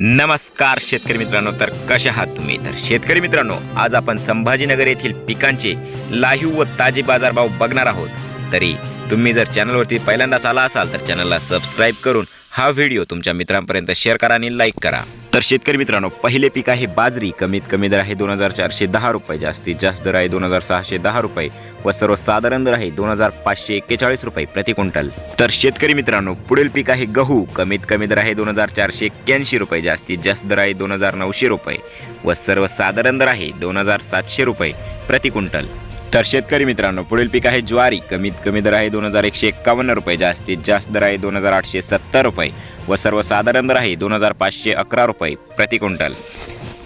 नमस्कार शेतकरी मित्रांनो तर कशा आहात तुम्ही? तर शेतकरी मित्रांनो आज आपण संभाजीनगर येथील पिकांचे लाईव्ह व ताजे बाजारभाव बघणार आहोत. तरी तुम्ही जर चॅनलवरती पहिल्यांदाच आला असाल तर चॅनलला सबस्क्राईब करून हा व्हिडिओ तुमच्या मित्रांपर्यंत शेअर करा आणि लाईक करा. तर शेतकरी मित्रांनो पहिले पीक आहे बाजरी. कमीत कमी दर आहे दोन हजार चारशे दहा रुपये. जास्तीत जास्त दर आहे दोन हजार सहाशे दहा रुपये व सर्वसाधारण दर आहे दोन हजार पाचशे एक्केचाळीस रुपये प्रति क्विंटल. तर शेतकरी मित्रांनो पुढील पीक आहे गहू. कमीत कमी दर आहे दोन हजार चारशे एक्क्याऐंशी रुपये. जास्तीत जास्त दर आहे दोन हजार नऊशे रुपये व सर्वसाधारण दर आहे दोन हजार सातशे रुपये प्रति क्विंटल. तर शेतकरी मित्रांनो पुढील पीक आहे ज्वारी. कमीत कमी दर आहे दोन हजार एकशे एक्कावन्न रुपये. जास्तीत जास्त दर आहे दोन हजार आठशे सत्तर रुपये व सर्वसाधारण दर आहे दोन हजार पाचशे अकरा रुपये प्रति क्विंटल.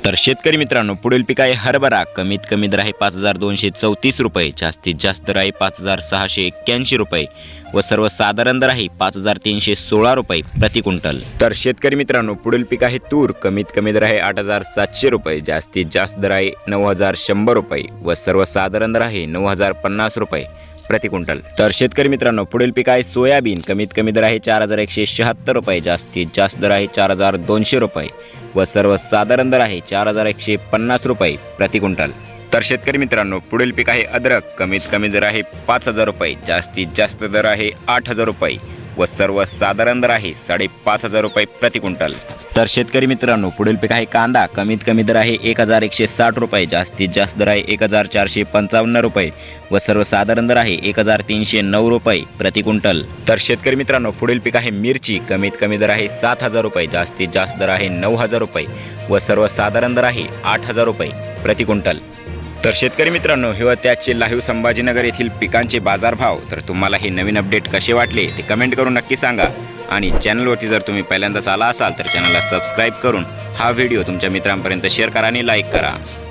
तर शेतकरी मित्रांनो पुढील पीक आहे हरभरा. कमीत कमी दर आहे पाच हजार दोनशे चौतीस रुपये. जास्तीत जास्त दर आहे पाच हजार सहाशे एक्क्याऐंशी रुपये. व सर्वसाधारण दर आहे पाच हजार तीनशे सोळा रुपये प्रति क्विंटल. तर शेतकरी मित्रांनो पुढील पीक आहे तूर. कमीत कमी दर आहे आठ हजार सातशे रुपये. जास्तीत जास्त दर आहे नऊ हजार शंभर रुपये. व सर्वसाधारण दर आहे नऊ हजार पन्नास रुपये. प्रति क्विंटल. तर शेतकरी मित्रांनो पुढील पीक आहे सोयाबीन. कमीत कमी दर आहे चार हजार एकशे शहात्तर रुपये. जास्तीत जास्त दर आहे चार हजार दोनशे रुपये. व सर्वसाधारण दर आहे चार हजार एकशे पन्नास रुपये प्रति क्विंटल. तर शेतकरी मित्रांनो पुढील पीक आहे अद्रक. कमीत कमी दर आहे पाच हजार रुपये. जास्तीत जास्त दर आहे आठ हजार रुपये. व सर्वसाधारण दर आहे साडेपाच हजार रुपये प्रति क्विंटल. तर शेतकरी मित्रांनो पुढील पीक आहे कांदा. कमीत कमी दर आहे एक हजार एकशे साठ रुपये जास्तीत जास्त दर आहे एक हजार चारशे पंचावन्न रुपये व सर्वसाधारण दर आहे एक हजार तीनशे नऊ रुपये प्रति क्विंटल. तर शेतकरी मित्रांनो पुढील पीक आहे मिरची. कमीत कमी दर आहे सात हजार रुपये जास्तीत जास्त दर आहे नऊ हजार रुपये व सर्वसाधारण दर आहे आठ हजार रुपये प्रति क्विंटल. तर शेतकरी मित्रांनो हे होते आजचे लाईव्ह संभाजीनगर येथील पिकांचे बाजारभाव. तर तुम्हाला हे नवीन अपडेट कसे वाटले ते कमेंट करून नक्की सांगा. आणि चॅनलवरती जर तुम्ही पहिल्यांदाच आला असाल तर चॅनलला सबस्क्राईब करून हा व्हिडिओ तुमच्या मित्रांपर्यंत शेअर करा आणि लाईक करा.